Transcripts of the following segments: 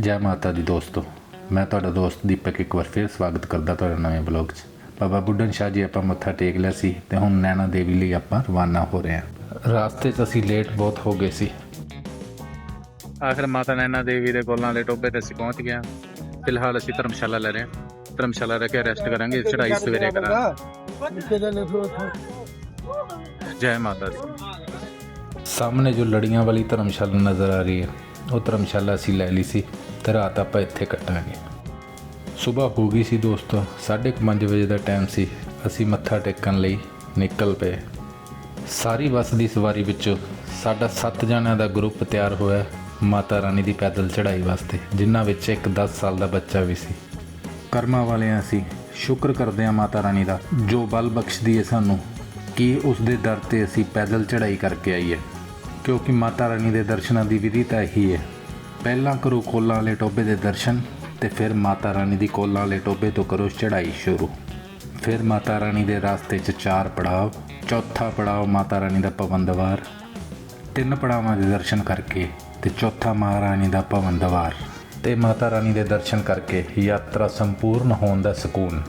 ਜੈ ਮਾਤਾ ਦੀ ਦੋਸਤੋ ਮੈਂ ਤੁਹਾਡਾ ਦੋਸਤ ਦੀਪਕ ਇੱਕ ਵਾਰ ਫਿਰ ਸਵਾਗਤ ਕਰਦਾ ਤੁਹਾਡਾ ਨਵੇਂ ਬਲੌਗ 'ਚ। ਬਾਬਾ ਬੁੱਢਨ ਸ਼ਾਹ ਜੀ ਆਪਾਂ ਮੱਥਾ ਟੇਕ ਲਿਆ ਸੀ ਤੇ ਹੁਣ ਨੈਣਾ ਦੇਵੀ ਲਈ ਆਪਾਂ ਰਵਾਨਾ ਹੋ ਰਹੇ ਹਾਂ। ਰਾਸਤੇ 'ਚ ਅਸੀਂ ਲੇਟ ਬਹੁਤ ਹੋ ਗਏ ਸੀ। ਆਖਰ ਮਾਤਾ ਨੈਣਾ ਦੇਵੀ ਦੇ ਕੋਲਾਂ ਵਾਲੇ ਟੋਬੇ ਤੇ ਅਸੀਂ ਪਹੁੰਚ ਗਏ ਹਾਂ। ਫਿਲਹਾਲ ਅਸੀਂ ਧਰਮਸ਼ਾਲਾ ਲੈ ਰਹੇ ਹਾਂ। ਧਰਮਸ਼ਾਲਾ ਰਹਿ ਕੇ ਰੈਸਟ ਕਰਾਂਗੇ ਚੜਾਈ ਸਵੇਰੇ ਕਰਾਂਗੇ। ਜੈ ਮਾਤਾ ਦੀ। ਸਾਹਮਣੇ ਜੋ ਲੜੀਆਂ ਵਾਲੀ ਧਰਮਸ਼ਾਲਾ ਨਜ਼ਰ ਆ ਰਹੀ ਹੈ ਉਹ ਧਰਮਸ਼ਾਲਾ ਅਸੀਂ ਲੈ ਲਈ ਸੀ। ਤੇ ਰਾਤ ਆਪਾਂ ਇੱਥੇ ਕੱਟਾਂਗੇ। ਸਵੇਰ ਹੋ ਗਈ ਸੀ ਦੋਸਤੋ 5:30 ਵਜੇ ਦਾ ਟਾਈਮ ਸੀ। ਅਸੀਂ ਮੱਥਾ ਟੇਕਣ ਲਈ ਨਿਕਲ ਪਏ। ਸਾਰੀ ਬੱਸ ਦੀ ਸਵਾਰੀ ਵਿੱਚੋਂ ਸਾਡਾ 7 ਜਣਿਆਂ ਦਾ ਗਰੁੱਪ ਤਿਆਰ ਹੋਇਆ ਮਾਤਾ ਰਾਣੀ ਦੀ ਪੈਦਲ ਚੜ੍ਹਾਈ ਵਾਸਤੇ, ਜਿਨ੍ਹਾਂ ਵਿੱਚ ਇੱਕ 10 ਸਾਲ ਦਾ ਬੱਚਾ ਵੀ ਸੀ। ਕਰਮਾਂ ਵਾਲਿਆਂ ਅਸੀਂ ਸ਼ੁਕਰ ਕਰਦੇ ਹਾਂ ਮਾਤਾ ਰਾਣੀ ਦਾ, ਜੋ ਬਲ ਬਖਸ਼ਦੀ ਹੈ ਸਾਨੂੰ ਕਿ ਉਸ ਦੇ ਦਰ ਤੇ ਅਸੀਂ ਪੈਦਲ ਚੜ੍ਹਾਈ ਕਰਕੇ ਆਈਏ। ਕਿਉਂਕਿ ਮਾਤਾ ਰਾਣੀ ਦੇ ਦਰਸ਼ਨਾਂ ਦੀ ਵਿਧੀ ਤਾਂ ਇਹੀ ਹੈ। ਪਹਿਲਾਂ ਕਰੋ ਕੋਲਾਂ ਵਾਲੇ ਟੋਬੇ ਦੇ ਦਰਸ਼ਨ ਤੇ ਫਿਰ ਮਾਤਾ ਰਾਣੀ ਦੀ ਕੋਲਾਂ ਵਾਲੇ ਟੋਬੇ ਤੋਂ ਕਰੋ ਚੜ੍ਹਾਈ ਸ਼ੁਰੂ। ਫਿਰ ਮਾਤਾ ਰਾਣੀ ਦੇ ਰਸਤੇ 'ਚ ਚਾਰ ਪੜਾਅ, ਚੌਥਾ ਪੜਾਅ ਮਾਤਾ ਰਾਣੀ ਦਾ ਭਵਨ ਦਵਾਰ, ਤਿੰਨ ਪੜਾਵਾਂ ਦੇ ਦਰਸ਼ਨ ਕਰਕੇ ਤੇ ਚੌਥਾ ਮਹਾਰਾਣੀ ਦਾ ਭਵਨ ਦਵਾਰ। ਤੇ ਮਾਤਾ ਰਾਣੀ ਦੇ ਦਰਸ਼ਨ ਕਰਕੇ ਯਾਤਰਾ ਸੰਪੂਰਨ ਹੋਣ ਦਾ ਸਕੂਨ।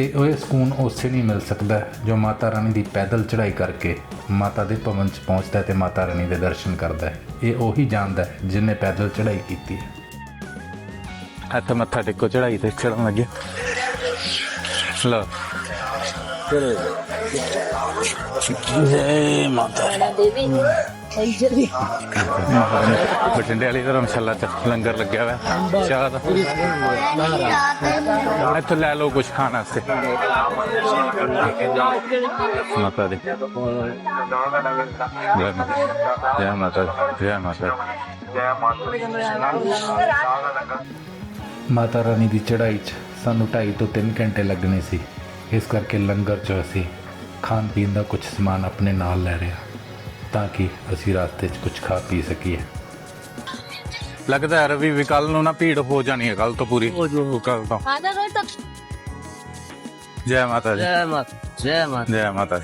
ਤੇ ਉਹ ਸਕੂਨ ਉਸੇ ਨਹੀਂ ਮਿਲ ਸਕਦਾ ਜੋ ਮਾਤਾ ਰਾਣੀ ਦੀ ਪੈਦਲ ਚੜ੍ਹਾਈ ਕਰਕੇ ਮਾਤਾ ਦੇ ਭਵਨ 'ਚ ਪਹੁੰਚਦਾ ਹੈ ਤੇ ਮਾਤਾ ਰਾਣੀ ਦੇ ਦਰਸ਼ਨ ਕਰਦਾ ਹੈ। ਇਹ ਉਹੀ ਜਾਣਦਾ ਹੈ ਜਿਨੇ ਪੈਦਲ ਚੜ੍ਹਾਈ ਕੀਤੀ ਹੈ। ਇੱਥੇ ਮੱਥਾ ਟੇਕੋ ਚੜਾਈ ਤੇ ਚੜਨ ਲੱਗੇ। ਲੋ ਜੈ। ਮਾਤਾ। ਦੇਵੀ। ਬਠਿੰਡੇ ਵਾਲੀ ਧਰਮਸ਼ਾਲਾ ਚ ਲੰਗਰ ਲੱਗਿਆ ਹੋਇਆ। ਚਾਹ ਦਾ। ਇੱਥੇ ਲੈ ਲਓ ਕੁਝ ਖਾਣ ਵਾਸਤੇ। ਮਾਤਾ ਦੀ। ਜੈ ਮਾਤਾ ਜੈ ਮਾਤਾ ਜੈ ਮਾਤਾ ਮਾਤਾ ਰਾਣੀ ਦੀ ਚੜ੍ਹਾਈ 'ਚ ਸਾਨੂੰ 2.5 ਤੋਂ 3 ਘੰਟੇ ਲੱਗਣੇ ਸੀ। ਇਸ ਕਰਕੇ ਲੰਗਰ 'ਚ ਅਸੀਂ ਖਾਣ ਪੀਣ ਦਾ ਕੁਝ ਸਮਾਨ ਆਪਣੇ ਨਾਲ ਲੈ ਰਹੇ ਹਾਂ। ਤਾਂ ਕਿ ਅਸੀਂ ਰਸਤੇ 'ਚ ਕੁਝ ਖਾ ਪੀ ਸਕੀਏ। ਲੱਗਦਾ ਹੈ ਰਵੀ ਵੀ ਕੱਲ ਨੂੰ ਨਾ ਭੀੜ ਹੋ ਜਾਣੀ ਹੈ ਕੱਲ ਤੋਂ ਪੂਰੀ। ਕੱਲ ਤੋਂ। ਆਦਾ ਰੋਜ਼ ਤੱਕ ਜੈ ਮਾਤਾ ਜੈ ਮਾਤਾ ਜੈ ਮਾਤਾ। ਜੈ ਮਾਤਾ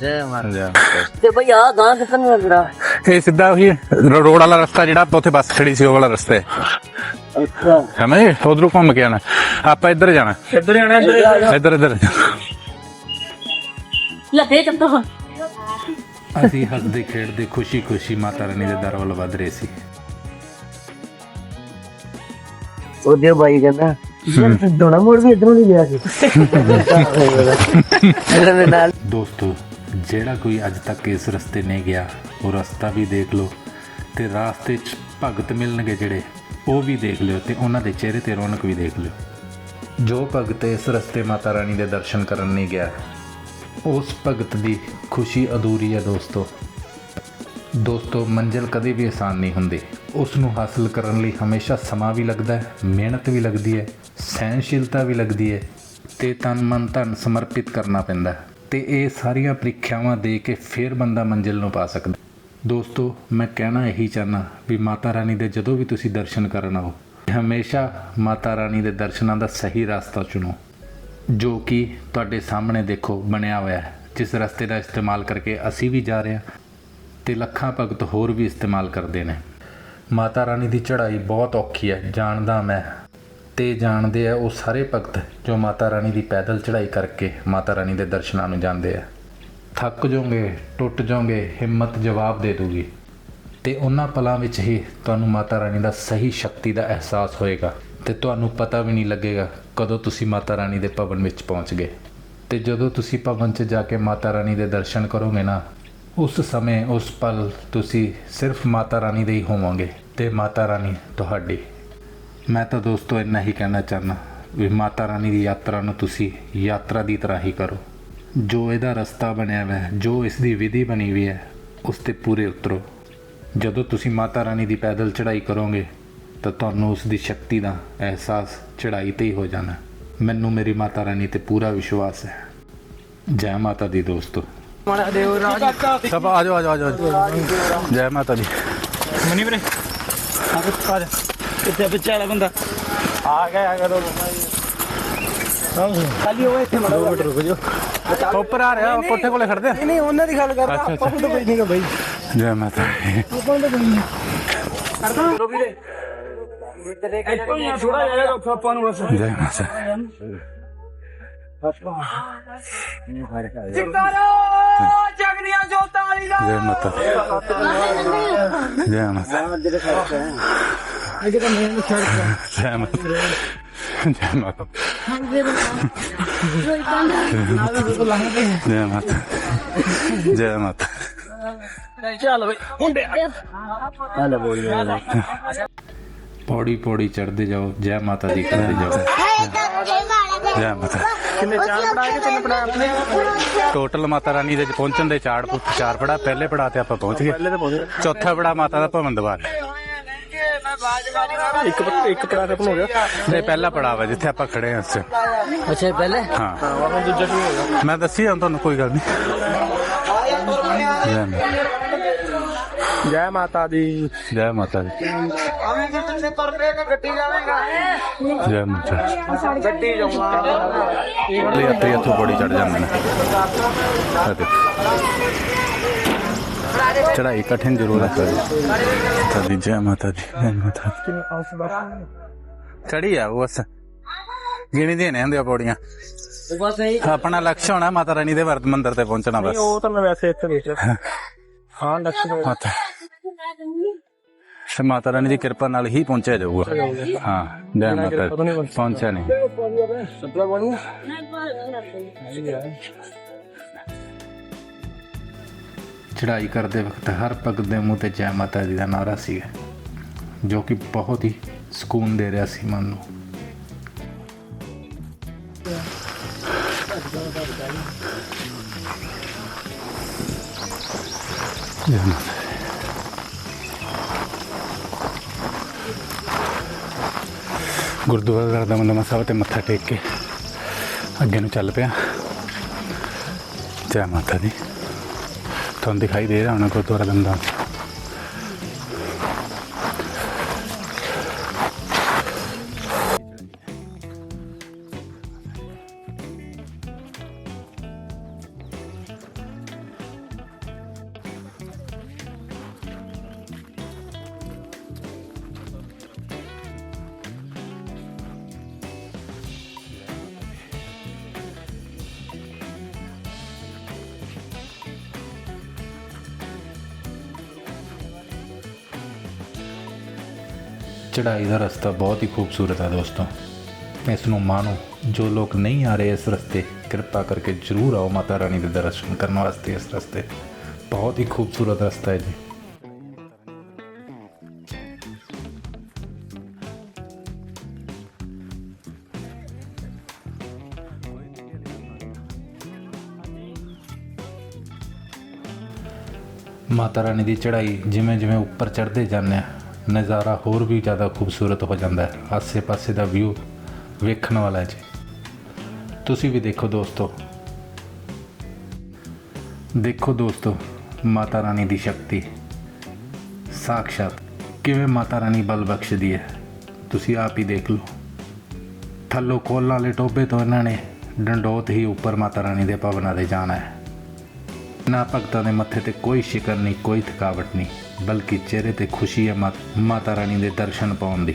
ਜੈ ਮਾਤਾ ਜੈ ਮਾਤਾ ਤੇ ਭਈ ਆ ਗਾਂ ਕਿੱਥੇ ਨੂੰ ਲੱਗਦਾ। ਇਹ ਸਿੱਧਾ ਉਹੀ ਰੋਡ ਵਾਲਾ ਰਸਤਾ ਜਿਹੜਾ ਆਪਾਂ ਉੱਥੇ ਬੱਸ ਖੜੀ ਸੀ ਉਹ ਵਾਲਾ ਰਸਤਾ ਹੈ। ਅੱਛਾ। ਸਮਝ ਉਧਰੋਂ ਘੁੰਮ ਕੇ ਆਣਾ ਆਪਾਂ ਇੱਧਰ ਜਾਣਾ। ਇੱਧਰ ਆਣਾ ਇੱਧਰ ਇੱਧਰ ਲੱਗੇ ਚੱਪਾ ਅਸੀਂ ਹੱਸਦੇ ਖੇਡਦੇ ਖੁਸ਼ੀ-ਖੁਸ਼ੀ ਮਾਤਾ ਰਾਣੀ ਦੇ ਦਰ ਵੱਲ ਵਧ ਰਹੇ ਸੀ। ਉਹਦੇ ਬਾਈ ਕਹਿੰਦਾ ਯਾਰ ਦੋਣਾ ਮੋੜ ਵੀ ਇਧਰੋਂ ਨਹੀਂ ਗਿਆ ਸੀ? ਇਹਦੇ ਨਾਲ। ਦੋਸਤੋ ਜਿਹੜਾ ਕੋਈ ਅੱਜ ਤੱਕ ਇਸ ਰਸਤੇ ਨਹੀਂ ਗਿਆ ਉਹ ਰਸਤਾ ਵੀ ਦੇਖ ਲਓ ਤੇ ਰਾਸਤੇ 'ਚ ਭਗਤ ਮਿਲਣਗੇ ਜਿਹੜੇ ਉਹ ਵੀ ਦੇਖ ਲਿਓ ਤੇ ਉਹਨਾਂ ਦੇ ਚਿਹਰੇ ਤੇ ਰੌਣਕ ਵੀ ਦੇਖ ਲਿਓ। ਜੋ ਭਗਤ ਇਸ ਰਸਤੇ ਮਾਤਾ ਰਾਣੀ ਦੇ ਦਰਸ਼ਨ ਕਰਨ ਨਹੀਂ ਗਿਆ ਉਸ ਭਗਤ ਦੀ ਖੁਸ਼ੀ ਅਧੂਰੀ ਹੈ ਦੋਸਤੋ। ਦੋਸਤੋ, ਮੰਜ਼ਿਲ ਕਦੇ ਵੀ ਆਸਾਨ ਨਹੀਂ ਹੁੰਦੀ। ਉਸ ਨੂੰ ਹਾਸਲ ਕਰਨ ਲਈ ਹਮੇਸ਼ਾ ਸਮਾਂ ਵੀ ਲੱਗਦਾ ਹੈ, ਮਿਹਨਤ ਵੀ ਲੱਗਦੀ ਹੈ ਸਹਿਨਸ਼ੀਲਤਾ ਵੀ ਲੱਗਦੀ ਹੈ ਤੇ ਤਨ ਮਨ ਧਨ ਸਮਰਪਿਤ ਕਰਨਾ ਪੈਂਦਾ ਹੈ। ਤੇ ਇਹ ਸਾਰੀਆਂ ਪ੍ਰੀਖਿਆਵਾਂ ਦੇ ਕੇ ਫਿਰ ਬੰਦਾ ਮੰਜ਼ਿਲ ਨੂੰ ਪਾ ਸਕਦਾ ਦੋਸਤੋ, ਮੈਂ ਕਹਿਣਾ ਇਹੀ ਚਾਹਨਾ ਵੀ ਮਾਤਾ ਰਾਣੀ ਦੇ ਜਦੋਂ ਵੀ ਤੁਸੀਂ ਦਰਸ਼ਨ ਕਰਨ ਆਓ, ਹਮੇਸ਼ਾ ਮਾਤਾ ਰਾਣੀ ਦੇ ਦਰਸ਼ਨਾਂ ਦਾ ਸਹੀ ਰਸਤਾ ਚੁਣੋ। ਜੋ ਕਿ ਤੁਹਾਡੇ ਸਾਹਮਣੇ ਦੇਖੋ ਬਣਿਆ ਹੋਇਆ ਹੈ। ਜਿਸ ਰਸਤੇ ਦਾ ਇਸਤੇਮਾਲ ਕਰਕੇ ਅਸੀਂ ਵੀ ਜਾ ਰਹੇ ਹਾਂ ਤੇ ਲੱਖਾਂ ਭਗਤ ਹੋਰ ਵੀ ਇਸਤੇਮਾਲ ਕਰਦੇ ਨੇ। ਮਾਤਾ ਰਾਣੀ ਦੀ ਚੜ੍ਹਾਈ ਬਹੁਤ ਔਖੀ ਹੈ, ਜਾਣਦਾ ਮੈਂ। ਤੇ ਜਾਣਦੇ ਆ ਉਹ ਸਾਰੇ ਭਗਤ ਜੋ ਮਾਤਾ ਰਾਣੀ ਦੀ ਪੈਦਲ ਚੜ੍ਹਾਈ ਕਰਕੇ ਮਾਤਾ ਰਾਣੀ ਦੇ ਦਰਸ਼ਨਾਂ ਨੂੰ ਜਾਂਦੇ ਆ। ਥੱਕ ਜਾਓਗੇ, ਟੁੱਟ ਜਾਓਗੇ, ਹਿੰਮਤ ਜਵਾਬ ਦੇ ਦੂਗੀ। ਤੇ ਉਹਨਾਂ ਪਲਾਂ ਵਿੱਚ ਹੀ ਤੁਹਾਨੂੰ ਮਾਤਾ ਰਾਣੀ ਦਾ ਸਹੀ ਸ਼ਕਤੀ ਦਾ ਅਹਿਸਾਸ ਹੋਏਗਾ। ਤੇ ਤੁਹਾਨੂੰ ਪਤਾ ਵੀ ਨਹੀਂ ਲੱਗੇਗਾ ਕਦੋਂ ਤੁਸੀਂ ਮਾਤਾ ਰਾਣੀ ਦੇ ਭਵਨ ਵਿੱਚ ਪਹੁੰਚ ਗਏ। ਤੇ ਜਦੋਂ ਤੁਸੀਂ ਭਵਨ 'ਚ ਜਾ ਕੇ ਮਾਤਾ ਰਾਣੀ ਦੇ ਦਰਸ਼ਨ ਕਰੋਗੇ ਨਾ, ਉਸ ਸਮੇਂ ਉਸ ਪਲ ਤੁਸੀਂ ਸਿਰਫ ਮਾਤਾ ਰਾਣੀ ਦੇ ਹੀ ਹੋਵੋਗੇ ਤੇ ਮਾਤਾ ਰਾਣੀ ਤੁਹਾਡੀ। ਮੈਂ ਤਾਂ ਦੋਸਤੋ ਇੰਨਾ ਹੀ ਕਹਿਣਾ ਚਾਹਨਾ ਵੀ ਮਾਤਾ ਰਾਣੀ ਦੀ ਯਾਤਰਾ ਨੂੰ ਤੁਸੀਂ ਯਾਤਰਾ ਦੀ ਤਰ੍ਹਾਂ ਹੀ ਕਰੋ। ਜੋ ਇਹਦਾ ਰਸਤਾ ਬਣਿਆ ਹੋਇਆ ਹੈ, ਜੋ ਇਸ ਦੀ ਵਿਧੀ ਬਣੀ ਹੋਈ ਹੈ, ਉਸ ਤੇ ਪੂਰੇ ਉਤਰੋ। ਜਦੋਂ ਤੁਸੀਂ ਮਾਤਾ ਰਾਣੀ ਦੀ ਪੈਦਲ ਚੜ੍ਹਾਈ ਕਰੋਗੇ ਤਾਂ ਤੁਹਾਨੂੰ ਉਸ ਦੀ ਸ਼ਕਤੀ ਦਾ ਅਹਿਸਾਸ ਚੜ੍ਹਾਈ ਤੇ ਹੀ ਹੋ ਜਾਣਾ। ਮੈਨੂੰ ਮੇਰੀ ਮਾਤਾ ਰਾਣੀ ਤੇ ਪੂਰਾ ਵਿਸ਼ਵਾਸ ਹੈ। ਜੈ ਮਾਤਾ ਦੀ ਦੋਸਤੋ। ਸਭ ਆ ਜਾਓ ਆ ਜਾਓ ਆ ਜਾਓ। ਜੈ ਮਾਤਾ ਦੀ। ਮਨੀ ਵੀਰੇ ਆ ਜਾ। ਕਿੱਥੇ ਬੱਚਾ ਵਾਲਾ ਬੰਦਾ। ਆ ਗਿਆ ਆ ਗਿਆ। ਦੋ ਖਾਲੀ ਉਹ ਇੱਥੇ ਮੜਾ ਮਿੰਟ ਰੁਕ ਜਾਓ। ਉੱਪਰ ਆ ਰਿਹਾ ਕੋਠੇ ਕੋਲੇ ਖੜਦੇ ਨਹੀਂ ਨਹੀਂ ਉਹਨਾਂ ਦੀ ਗੱਲ ਕਰਦਾ। ਆਪਾਂ ਨੂੰ ਤਾਂ ਕੋਈ ਨਹੀਂਗਾ ਬਾਈ। ਜੈ ਮਾਤਾ ਦੀ। ਆਪਾਂ ਨੂੰ ਤਾਂ ਕੋਈ ਨਹੀਂ। ਥੋੜਾ ਜਿਹਾ ਰੱਖੋ ਆਪਾਂ ਨੂੰ ਬਸ ਜੈ ਮਾਤਾ ਜਗਨੀਆਂ ਜੋਤਾਂ ਵਾਲੀ ਦਾ ਜੈ ਮਾਤਾ ਜੈ ਮਾਤਾ ਜੈ ਮਾਤਾ ਜੈ ਮਾਤਾ ਜੈ ਮਾਤਾ ਜੈ ਮਾਤਾ ਚੱਲ ਬਈ ਮੁੰਡੇ ਹਲੇ ਬੋਲ ਪੌੜੀ ਪੌੜੀ ਚੜਦੇ ਜਾਓ ਜੈ ਮਾਤਾ ਦੀ ਕਰਦੇ ਜਾਓ। ਜੈ ਮਾਤਾ ਕਿੰਨੇ ਚਾਰ ਪੜਾ ਕੇ ਤਿੰਨ ਪੜਾ ਆਪਣੇ? ਟੋਟਲ ਮਾਤਾ ਰਾਣੀ ਦੇ ਪਹੁੰਚਣ ਦੇ ਚਾਰ ਪੁੱਤ ਚਾਰ ਪੜਾ ਪਹਿਲੇ ਪੜਾ ਤੇ ਆਪਾਂ ਪਹੁੰਚ ਗਏ। ਪਹਿਲੇ ਤਾਂ ਪਹੁੰਚ ਚੌਥਾ ਪੜਾ ਮਾਤਾ ਦਾ ਭਵਨ ਦਵਾਰ। ਇੱਕ ਇੱਕ ਪੜਾ ਖਤਮ ਹੋ ਗਿਆ। ਇਹ ਪਹਿਲਾ ਪੜਾ ਵਾ ਜਿੱਥੇ ਆਪਾਂ ਖੜੇ ਹਾਂ ਇਸ 'ਚ। ਅੱਛਾ ਪਹਿਲੇ? ਹਾਂ। ਹੁਣ ਦੂਜਾ ਕੀ ਹੋਗਾ ਮੈਂ ਦੱਸੀ ਹਾਂ ਤੁਹਾਨੂੰ ਕੋਈ ਗੱਲ ਨਹੀਂ ਜੈ ਮਾਤਾ ਮਾਤਾ ਦੀ। ਜੈ ਮਾਤਾ ਦੀ। ਆਵੇਂ ਕਿੰਨੇ ਤੁਰ ਪਏ ਕਿ ਗੱਡੀ ਜਾਵੇਂਗਾ ਜੈ ਮਾਤਾ ਗੱਡੀ ਜਾਊਂਗਾ। ਤੇ ਇੱਥੇ ਇੱਥੋਂ ਬੜੀ ਚੜ ਜਾਂਦੇ ਨੇ। ਚੜਾਈ ਕਠਿਨ ਜ਼ਰੂਰ ਹੈ ਤਦੀ ਜੈ ਮਾਤਾ ਦੀ ਜੈ ਮਾਤਾ ਦੀ। ਚੜੀ ਆ ਬਸ। ਗਿਣੀ ਦੇ ਨੇ ਹੁੰਦੇ ਆ ਪੌੜੀਆਂ ਬਸ ਇਹ ਆਪਣਾ ਲਕਸ਼ ਹੋਣਾ ਮਾਤਾ ਰਾਣੀ ਦੇ ਵਰਤ ਮੰਦਿਰ ਤੇ ਪਹੁੰਚਣਾ ਬਸ। ਉਹ ਤਾਂ ਮੈਂ ਵੈਸੇ ਇੱਥੇ ਦੇਖ ਹਾਂ ਲక్ష్ਮੀ ਮਾਤਾ। ਤੇ ਮਾਤਾ ਰਾਣੀ ਦੀ ਕਿਰਪਾ ਨਾਲ ਹੀ ਪਹੁੰਚਿਆ ਜਾਊਗਾ। ਹਾਂ ਜੈ ਮਾਤਾ ਦੀ। ਪਹੁੰਚਿਆ। ਨਹੀਂ। ਸਪਲਾ ਬਣੂ ਚੜਾਈ ਕਰਦੇ ਵਕਤ ਹਰ ਭਗਤ ਦੇ ਮੂੰਹ ਤੇ ਜੈ ਮਾਤਾ ਦੀ ਦਾ ਨਾਰਾ ਸੀ ਜੋ ਕਿ ਬਹੁਤ ਹੀ ਸਕੂਨ ਦੇ ਰਿਹਾ ਸੀ ਮਨ ਨੂੰ। ਜੈ ਮਾਤਾ ਗੁਰਦੁਆਰਾ ਘਰ ਦਾ ਮੰਦਮਾ ਸਾਹਿਬ ਤੇ ਮੱਥਾ ਟੇਕ ਕੇ ਅੱਗੇ ਨੂੰ ਚੱਲ ਪਿਆ। ਜੈ ਮਾਤਾ ਦੀ। ਤੁਹਾਨੂੰ ਦਿਖਾਈ ਦੇ ਰਿਹਾ ਹੋਣਾ ਗੁਰਦੁਆਰਾ ਦਮਦਮਾ ਚੜਾਈ ਦਾ ਰਸਤਾ ਬਹੁਤ ਹੀ ਖੂਬਸੂਰਤ ਹੈ ਦੋਸਤੋ। ਇਸ ਨੂੰ ਮਾਣੋ ਜੋ ਲੋਕ ਨਹੀਂ ਆ ਰਹੇ ਇਸ ਰਸਤੇ, ਕਿਰਪਾ ਕਰਕੇ ਜਰੂਰ ਆਓ ਮਾਤਾ ਰਾਣੀ ਦੇ ਦਰਸ਼ਨ ਕਰਨ ਵਾਸਤੇ ਇਸ ਰਸਤੇ। ਬਹੁਤ ਹੀ ਖੂਬਸੂਰਤ ਰਸਤਾ ਹੈ ਜੀ। ਮਾਤਾ ਰਾਣੀ ਦੀ ਚੜ੍ਹਾਈ ਜਿਵੇਂ ਜਿਵੇਂ ਉੱਪਰ ਚੜ੍ਹਦੇ ਜਾਂਦੇ ਆ ਨਜ਼ਾਰਾ ਹੋਰ ਵੀ ਜ਼ਿਆਦਾ ਖੂਬਸੂਰਤ ਹੋ ਜਾਂਦਾ ਹੈ, ਆਸੇ-ਪਾਸੇ ਦਾ ਵਿਊ ਵੇਖਣ ਵਾਲਾ ਹੈ ਜੀ। ਤੁਸੀਂ ਵੀ ਦੇਖੋ ਦੋਸਤੋ। ਦੇਖੋ ਦੋਸਤੋ, ਮਾਤਾ ਰਾਣੀ ਦੀ ਸ਼ਕਤੀ। ਸਾਖਸ਼ਾਤ ਕਿਵੇਂ ਮਾਤਾ ਰਾਣੀ ਬਲ ਬਖਸ਼ਦੀ ਹੈ। ਤੁਸੀਂ ਆਪ ਹੀ ਦੇਖ ਲਓ। ਥੱਲੋਂ ਕੋਲਾਂ ਵਾਲੇ ਟੋਬੇ ਤੋਂ ਇਹਨਾਂ ਨੇ ਡੰਡੋਤ ਹੀ ਉੱਪਰ ਮਾਤਾ ਰਾਣੀ ਦੇ ਭਵਨਾਂ ਦੇ ਜਾਣਾ ਹੈ। ਨਾ ਭਗਤਾਂ ਦੇ ਮੱਥੇ ਤੇ ਕੋਈ ਸ਼ਿਕਰ ਨਹੀਂ, ਕੋਈ ਥਕਾਵਟ ਨਹੀਂ। ਬਲਕਿ ਚਿਹਰੇ ਤੇ ਖੁਸ਼ੀ ਹੈ ਮਾ- ਮਾਤਾ ਰਾਣੀ ਦੇ ਦਰਸ਼ਨ ਪਾਉਣ ਦੀ।